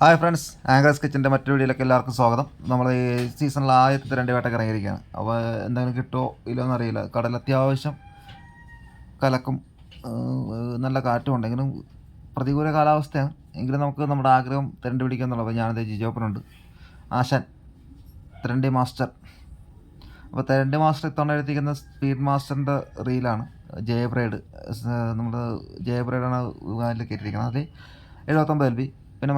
Hi friends anchors കിച്ചന്റെ മറ്റൊരു വീഡിയോയിലേക്ക് എല്ലാവർക്കും സ്വാഗതം. നമ്മൾ ഈ സീസണിൽ ആദ്യത്തെ രണ്ട് വേട്ടക്ക് ഇറങ്ങിയിരിക്കുകയാണ്. അപ്പോൾ എന്തെങ്കിലും കിട്ടുമോ ഇല്ലോ എന്നറിയില്ല. കടൽ അത്യാവശ്യം കലക്കും നല്ല കാറ്റും ഉണ്ടെങ്കിലും പ്രതികൂല കാലാവസ്ഥയാണ്. എങ്കിലും നമുക്ക് നമ്മുടെ ആഗ്രഹം തിരണ്ടി പിടിക്കുക എന്നുള്ളത്. ഞാനത് ജിജോപ്പനുണ്ട് ആശാൻ തിരണ്ടി മാസ്റ്റർ. അപ്പോൾ തിരണ്ടി മാസ്റ്റർ ഇത്തവണ എഴുതിയിരിക്കുന്ന സ്പീഡ് മാസ്റ്ററിന്റെ റീലാണ് ജയബ്രൈഡ് നമ്മുടെ ജയബ്രൈഡാണ് അതിൽ കയറ്റിയിരിക്കുന്നത് അതിൽ എഴുപത്തൊമ്പത് എൽ ബി. പിന്നെ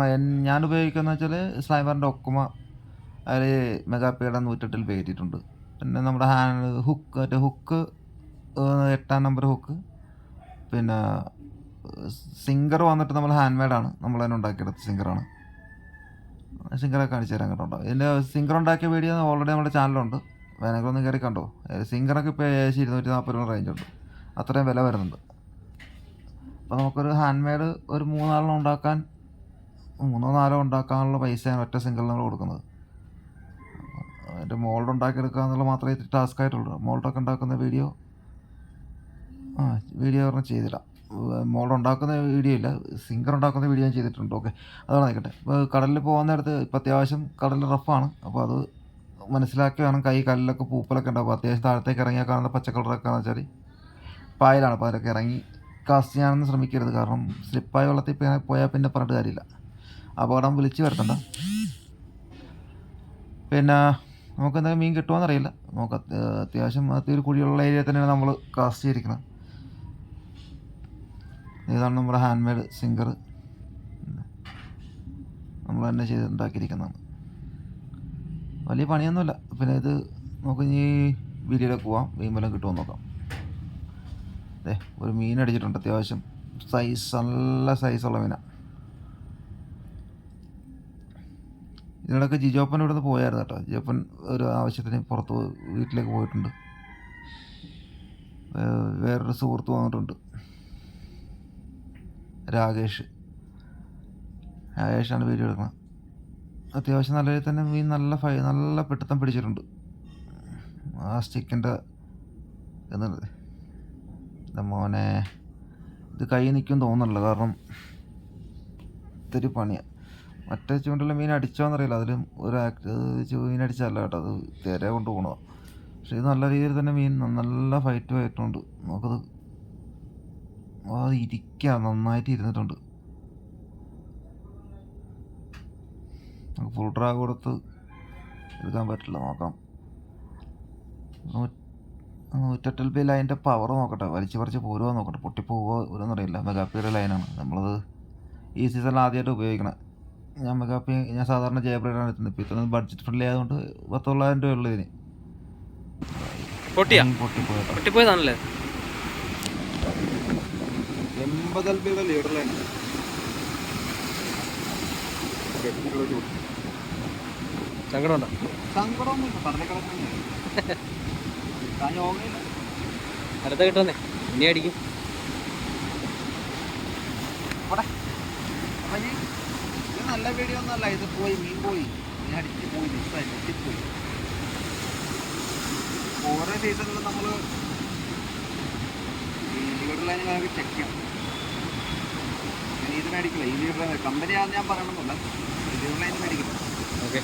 ഞാൻ ഉപയോഗിക്കുന്നത് വെച്ചാൽ സ്ലൈമറിന്റെ ഒക്കുമ. അതിൽ മെഗാപ്പിയുടെ നൂറ്റെട്ടിൽ പേരിട്ടുണ്ട് പിന്നെ നമ്മുടെ ഹാൻഡ് ഹുക്ക് മറ്റേ ഹുക്ക് എട്ടാം നമ്പർ ഹുക്ക്. പിന്നെ സിംഗർ വന്നിട്ട് നമ്മൾ ഹാൻഡ് മെയ്ഡാണ് നമ്മൾ തന്നെ ഉണ്ടാക്കിയെടുത്ത സിംഗറാണ്. സിംഗറെ കാണിച്ചു തരാൻ കേട്ടോ. ഇതിന്റെ സിംഗർ ഉണ്ടാക്കിയ വീഡിയോ ഓൾറെഡി നമ്മുടെ ചാനലുണ്ട് വേണമെങ്കിൽ ഒന്ന് കയറി കണ്ടോ? സിംഗറൊക്കെ ഇപ്പോൾ ഏകദേശം ഇരുന്നൂറ്റി നാൽപ്പത് രൂപ റേഞ്ച് ഉണ്ട് അത്രയും വില വരുന്നുണ്ട്. അപ്പോൾ നമുക്കൊരു ഹാൻഡ് മെയ്ഡ് ഒരു മൂന്നാലെണ്ണം ഉണ്ടാക്കാൻ മൂന്നോ നാലോ ഉണ്ടാക്കാനുള്ള പൈസയാണ് ഒറ്റ സിംഗിൾ നമ്മൾ കൊടുക്കുന്നത്. അതിന്റെ മോൾഡ് ഉണ്ടാക്കിയെടുക്കുക എന്നുള്ള മാത്രമേ ഇത്തിരി ടാസ്ക് ആയിട്ടുള്ളൂ. മോൾഡൊക്കെ ഉണ്ടാക്കുന്ന വീഡിയോ ആ വീഡിയോ പറഞ്ഞാൽ ചെയ്തിടാം. മോൾഡ് ഉണ്ടാക്കുന്ന വീഡിയോ ഇല്ല സിംഗർ ഉണ്ടാക്കുന്ന വീഡിയോ ഞാൻ ചെയ്തിട്ടുണ്ട്. ഓക്കെ അതാണ് നിൽക്കട്ടെ ഇപ്പോൾ കടലിൽ പോകുന്നിടത്ത് ഇപ്പോൾ അത്യാവശ്യം കടൽ റഫാണ് അപ്പോൾ അത് മനസ്സിലാക്കി വേണം കൈ കല്ലിലൊക്കെ പൂപ്പലൊക്കെ ഉണ്ടാവും. അപ്പോൾ അത്യാവശ്യം താഴത്തേക്ക് ഇറങ്ങിയാൽ കാണുന്ന പച്ച കളറൊക്കെ എന്ന് വെച്ചാൽ പായലാണ്. അപ്പോൾ അതിലൊക്കെ ഇറങ്ങി കാസ്റ്റ് ചെയ്യാനൊന്നും ശ്രമിക്കരുത്. കാരണം സ്ലിപ്പായി വെള്ളത്തിൽ പോയാൽ പിന്നെ പറഞ്ഞിട്ട് കാര്യമില്ല. അപകടം വിളിച്ച് വരുത്തണ്ട. പിന്നെ നമുക്ക് എന്തെങ്കിലും മീൻ കിട്ടുമോ അറിയില്ല നമുക്ക് അത് അത്യാവശ്യം ഒരു കുഴിയുള്ള ഏരിയ തന്നെയാണ് നമ്മൾ കാസ്റ്റ് ചെയ്തിരിക്കുന്നത്. ഇതാണ് നമ്മുടെ ഹാൻഡ് മെയ്ഡ് സിംഗർ നമ്മൾ തന്നെ ചെയ്ത് ഉണ്ടാക്കിയിരിക്കുന്നതാണ് വലിയ പണിയൊന്നുമില്ല. പിന്നെ ഇത് നമുക്ക് ഇനി വീഡിയോയിലേക്ക് പോവാം. മീൻ വല്ലതും കിട്ടുമോ നോക്കാം. അതെ ഒരു മീൻ അടിച്ചിട്ടുണ്ട്. അത്യാവശ്യം സൈസ് നല്ല സൈസുള്ള മീനാണ് ഇതിനിടയ്ക്ക് ജിജോപ്പൻ ഇവിടെ നിന്ന് പോയായിരുന്നു കേട്ടോ. ജിജോപ്പൻ ഒരു ആവശ്യത്തിന് പുറത്ത് വീട്ടിലേക്ക് പോയിട്ടുണ്ട്. വേറൊരു സുഹൃത്ത് വന്നിട്ടുണ്ട്. രാകേഷ്. രാകേഷാണ് വീഡിയോ എടുക്കുന്നത്. അത്യാവശ്യം നല്ല രീതിയിൽ തന്നെ മീൻ നല്ല ഫൈ നല്ല പിടുത്തം പിടിച്ചിട്ടുണ്ട്. ആ സ്റ്റിക്കിന്റെ എന്നുള്ളത് മോനെ ഇത് കൈ നിൽക്കും തോന്നുന്നില്ല കാരണം ഇത്തിരി പണിയാണ് മറ്റേ ചൂണ്ടയിൽ മീൻ അടിച്ചോന്നറിയില്ല. അതിലും ഒരു ആക്ട് മീൻ അടിച്ചല്ല കേട്ടോ. അത് തിര കൊണ്ട് പോകണതാണ് പക്ഷേ ഇത് നല്ല രീതിയിൽ തന്നെ മീൻ നല്ല ഫൈറ്റ് ആയിട്ടുണ്ട്. നമുക്കത് അത് ഇരിക്കുക നന്നായിട്ട് ഇരുന്നിട്ടുണ്ട്. ഫുൾ ഡ്രാഗ് കൊടുത്ത് എടുക്കാൻ പറ്റില്ല. നോക്കാം. നൂറ്റെട്ടിൽ ബി ലൈന്റെ പവർ നോക്കട്ടെ. വലിച്ചു പറിച്ച് പോരുമോ നോക്കട്ടെ. പൊട്ടിപ്പോവോ എന്നറിയില്ല. മെഗാപ്പിയുടെ ലൈനാണ് നമ്മളത് ഈ സീസണിൽ ആദ്യമായിട്ട് ഉപയോഗിക്കണേ. ഞാൻ മെഗാപ്പി ഞാൻ സാധാരണ ജയബ്രൈഡാണ് എടുക്കുന്നത് ഇപ്പോൾ ഇത്ര ബഡ്ജറ്റ് ഫ്രണ്ട്ലി ആയതുകൊണ്ട് പത്തൊള്ളായിരം രൂപ ഉള്ളു ഇതിന്. പൊട്ടിയാ? പൊട്ടിപ്പോയതാണല്ലേ? എൺപത് എൽ ബിയുടെ ലീഡർ ലൈൻ സങ്കടമുണ്ടോ? സങ്കടമൊന്നുമില്ല. അടുത്ത കിട്ടുന്നേ. ഇനി അടിക്കും. അപ്പം നല്ല വീഡിയോ ഒന്നല്ല ഇത് പോയി മീൻ പോയി. മീൻ അടിച്ച് പോയി മിസ്സായി പൊട്ടിപ്പോയി. ഓരോ സീസണിലും നമ്മൾ ഈ ലീഡർ ലൈൻ നമുക്ക് ചെക്ക് ചെയ്യണം. ഇത് മേടിക്കില്ല. ഈ ലീഡർ ലൈൻ കമ്പനി ഞാൻ പറയണമെന്നില്ല ഈ ലീഡർ ലൈൻ മേടിക്കില്ല. ഓക്കെ